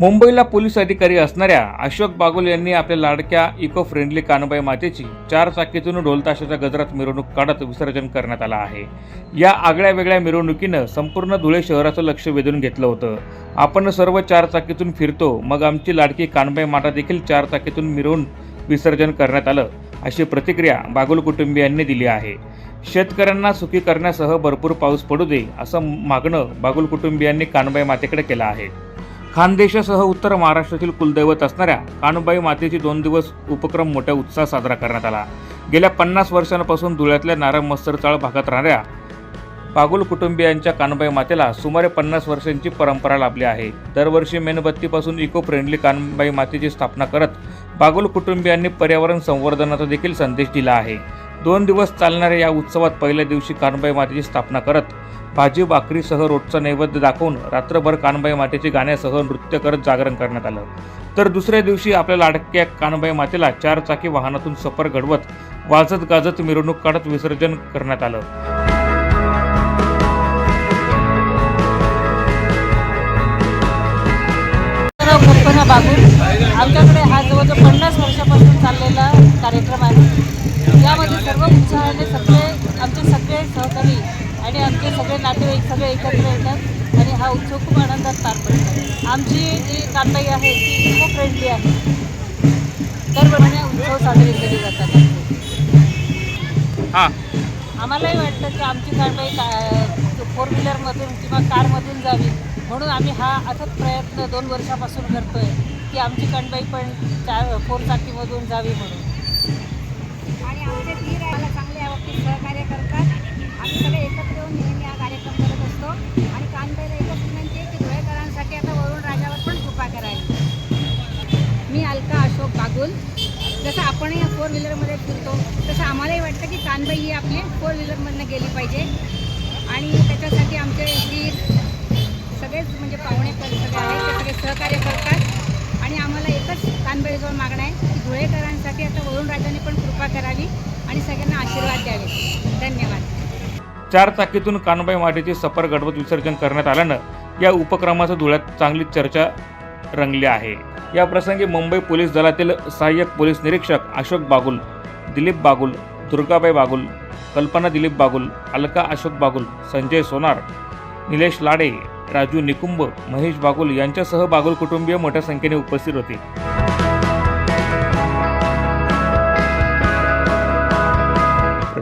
मुंबईला पोलीस अधिकारी असणाऱ्या अशोक बागुल यांनी आपल्या लाडक्या इको फ्रेंडली कानबाई मातेची चार चाकीतून ढोलताशाच्या गजरात मिरवणूक काढत विसर्जन करण्यात आलं आहे. या आगळ्या वेगळ्या मिरवणुकीनं संपूर्ण धुळे शहराचं लक्ष वेधून घेतलं होतं. आपण सर्व चार चाकीतून फिरतो मग आमची लाडकी कानबाई माता देखील चार चाकीतून मिरवून विसर्जन करण्यात आलं अशी प्रतिक्रिया बागुल कुटुंबियांनी दिली आहे. शेतकऱ्यांना सुखी करण्यासह भरपूर पाऊस पडू दे असं मागणं बागुल कुटुंबियांनी कानबाई मातेकडे केलं आहे. खानदेशासह उत्तर महाराष्ट्रातील कुलदैवत असणाऱ्या कानुबाई मातेची दोन दिवस उपक्रम मोठ्या उत्साहात साजरा करण्यात आला. गेल्या पन्नास वर्षांपासून धुळ्यातल्या नारायण मस्तरचाळ भागात राहणाऱ्या पागुल कुटुंबियांच्या कानुबाई मातेला सुमारे पन्नास वर्षांची परंपरा लाभली आहे. दरवर्षी मेणबत्तीपासून इको फ्रेंडली कानबाई मातेची स्थापना करत पागुल कुटुंबियांनी पर्यावरण संवर्धनाचा देखील संदेश दिला आहे. दोन दिवस चालणाऱ्या या उत्सवात पहिल्या दिवशी कानबाई मातेची स्थापना करत भाजी भाकरीसह रोजचा नैवेद्य दाखवून रात्रभर कानबाई मातेची गाण्यासह नृत्य करत जागरण करण्यात आलं. तर दुसऱ्या दिवशी आपल्या लाडक्या कानबाई मातेला चार चाकी वाहनातून सफर घडवत वाजत गाजत मिरवणूक काढत विसर्जन करण्यात आलं. बागून आमच्याकडे हा जवळजवळ पन्नास वर्षापासून चाललेला कार्यक्रम आहे. सर्व उत्साहाने सगळे आमचे सगळे सहकारी आणि आमचे सगळे नातेवाईक सगळे एकत्र येतात आणि हा उत्सव खूप आनंदात पार पडतो. आमची जी कानबाई आहे ती इको फ्रेंडली आहे. दरवर्षी उत्सव साजरे केले जातात. हां. आम्हालाही वाटतं की आमची कारवाई का फोर व्हीलरमधून किंवा कारमधून जावी. म्हणून आम्ही हा अथक प्रयत्न दोन वर्षापासून करतो आहे की आमची कणबाई पण चार फोर चाकीमधून जावी म्हणून. आमचे धीर आम्हाला चांगल्या बाबतीत सहकार्य करतात. आम्ही सगळे एकत्र येऊन नेहमी हा कार्यक्रम करत असतो. आणि कानबाईला एकच विनंती आहे की धुळेकरांसाठी आता वरुण राजावर पण कृपा करावी. मी अलका अशोक बागुल. जसं आपणही फोर व्हीलरमध्ये फिरतो तसं आम्हालाही वाटतं की कानबाई ही आपली फोर व्हीलरमधनं गेली पाहिजे. आणि त्याच्यासाठी आमचे धीर सगळेच म्हणजे पाहुणे सगळे आहेत ते सगळे सहकार्य करतात. आणि आम्हाला एकच कानबाईजवळ मागणं आहे की धुळेकरांसाठी आता वरुण राजाने पण कृपा करावी आणि सगळ्यांना आशीर्वाद द्यावे. धन्यवाद. चार चाकीतून कानबाई माटेचे सफर घडवत विसर्जन करण्यात आल्यानं या उपक्रमाचं धुळ्यात चांगली चर्चा रंगली आहे. या प्रसंगी मुंबई पोलीस दलातील सहाय्यक पोलीस निरीक्षक अशोक बागुल दिलीप बागुल दुर्गाबाई बागुल कल्पना दिलीप बागुल अलका अशोक बागुल संजय सोनार निलेश लाडे राजू निकुंब महेश बागुल यांच्यासह बागुल कुटुंबीय मोठ्या संख्येने उपस्थित होते.